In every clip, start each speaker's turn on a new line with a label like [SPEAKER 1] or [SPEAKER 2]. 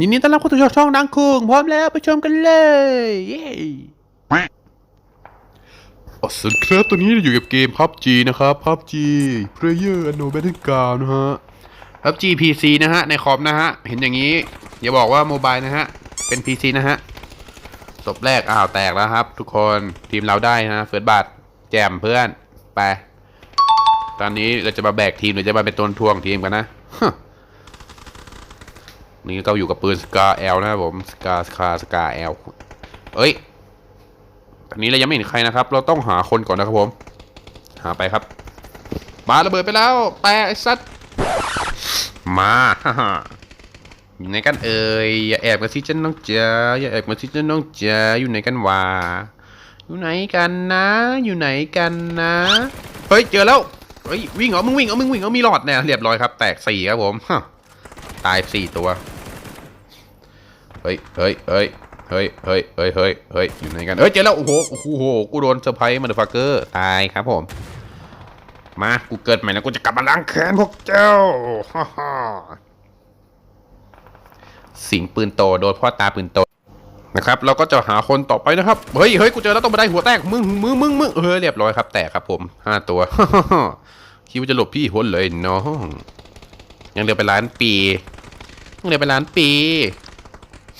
[SPEAKER 1] ยินดีต้อนรับเข้าสู่ช่องดังคุงพร้อมแล้วไปชมกันเลย เย้อ๋อสวัสดีครับตัวนี้อยู่กับเกม PUBG นะครับ PUBG Player Unknown Battleground นะฮะ PUBG PC นะฮะ ในคอมนะฮะ เห็นอย่างนี้ อย่าบอกว่าโมบายนะฮะ เป็น PC นะฮะ ศพแรกอ้าวแตกแล้วครับ ทุกคนทีมเราได้นะเฟิร์สบัตแจมเพื่อนไป ตอนนี้เราจะมาแบกทีมหรือจะมาเป็นตัวทวงทีมกันนะนี่ก็อยู่กับปืนสกาแอลนะครับผมสกาสกาสกาแอลเอ้ยตอนนี้เรายังไม่เห็นใครนะครับ เราต้องหาคนก่อนนะครับผม หาไปครับ มาระเบิดไปแล้วแตกไอ้สัตมาฮ่า อยู่ไหนกันเอ่ยอย่าแอบมาสิจ้าน้องจ๋าอย่าแอบมาสิจ้าน้องจ๋าอยู่ไหนกันวะอยู่ไหนกันนะ อยู่ไหนกันนะเฮ้ยเจอแล้วเฮ้ยวิ่งเหรอมึงวิ่งเหรอมึงวิ่งเหรอมีหลอดเนี่ยเรียบร้อยครับ แตกสี่ครับผมตายสี่ตัวเฮ้ยเฮ้ยเฮ้ยเฮ้ยเฮ้ยเฮ้ยเฮ้ยเฮ้ยอยู่ไหนกันเฮ้ยเจอแล้วโอ้โหโอ้โหกูโดนเซอร์ไพรส์มาเดอะฟักเกอร์ตายครับผมมากูเกิดใหม่แล้วกูจะกลับมาล้างแค้นพวกเจ้าฮ่าฮ่า สิงปืนโตโดนพ่อตาปืนโตนะครับเราก็จะหาคนต่อไปนะครับ เฮ้ยเฮ้ยกูเจอแล้วต้องมาได้หัวแตกมึงมึงมึงมึงเฮ้ยเรียบร้อยครับแตกครับผมห้าตัวคิดว่าจะหลบพี่หัวเลยน้องยังเหลือไปล้านปียังเหลือไปล้านปี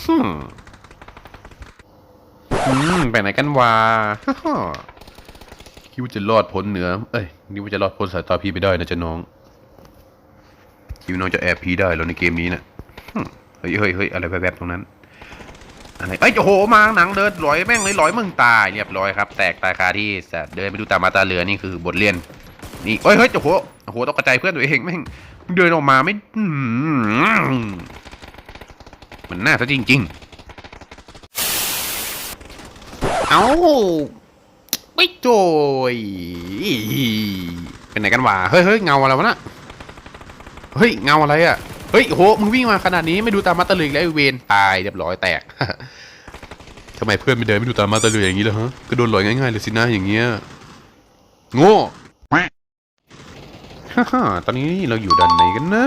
[SPEAKER 1] ฮึมไปไหนกันวะคิดว่าจะรอดพ้นเหนือ เอ้ยนี่ว่าจะรอดพ้นสายตาพี่ไปได้นะจ๊ะน้องคิดว่าน้องจะแอบพี่ได้แล้วในเกมนี้นะฮึมเฮ้ยเฮ้ยเฮ้ยอะไรแวบๆตรงนั้นอะไรเอ้ยโอ้โหมาหนังเดินลอยแม่งเลยลอยมึงตายเรียบร้อยครับ แตกตายคาที่สัตว์เดินไปดูตามาตาเรือนี่คือบทเรียนนี่เฮ้ยเฮ้ยโอ้โหโอ้โหต้องกระจายเพื่อนตัวเองแม่งเดินออกมาไม่มันน่าซะจริง ๆ เอาไม่โจยเป็นไหนกันวะเฮ้ยเฮ้ยเงาอะไรวะน่ะเฮ้ยเงาอะไรอะ เฮ้ยโหมึงวิ่งมาขนาดนี้ไม่ดูตามมาตาเรืออีกแล้วไอเวนตายเรียบร้อยแตกทำไมเพื่อนไม่เดินไม่ดูตามมาตาเรือย่างนี้ล่ะฮะก็โดนหลอยง่ายๆเลยสินะอย่างเงี้ยโง่ฮ่าฮ่าตอนนี้เราอยู่ด้านไหนกันนะ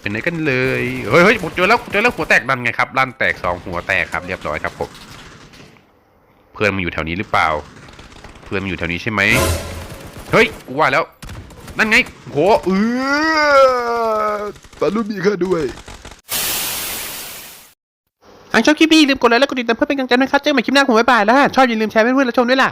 [SPEAKER 1] เป็นไหนกันเลยเฮ้ยเฮ้ยผมเจอแล้วเจอแล้วหัวแตกดันไงครับลั่นแตกสองหัวแตกครับเรียบร้อยครับผมเพื่อนมันอยู่แถวนี้หรือเปล่า เพื่อนมันอยู่แถวนี้ใช่ไหมเฮ้ยกูว่าแล้ว นั่นไงโหเออปาลูมีค่าด้วยหากชอบคลิปนี้อย่าลืมกดไลค์และกดติดตามเพื่อเป็นกำลังใจนะครับเจอกันใหม่คลิปหน้าผมบ๊ายบายแล้วชอบอย่าลืมแชร์เพื่อนๆและชมด้วยล่ะ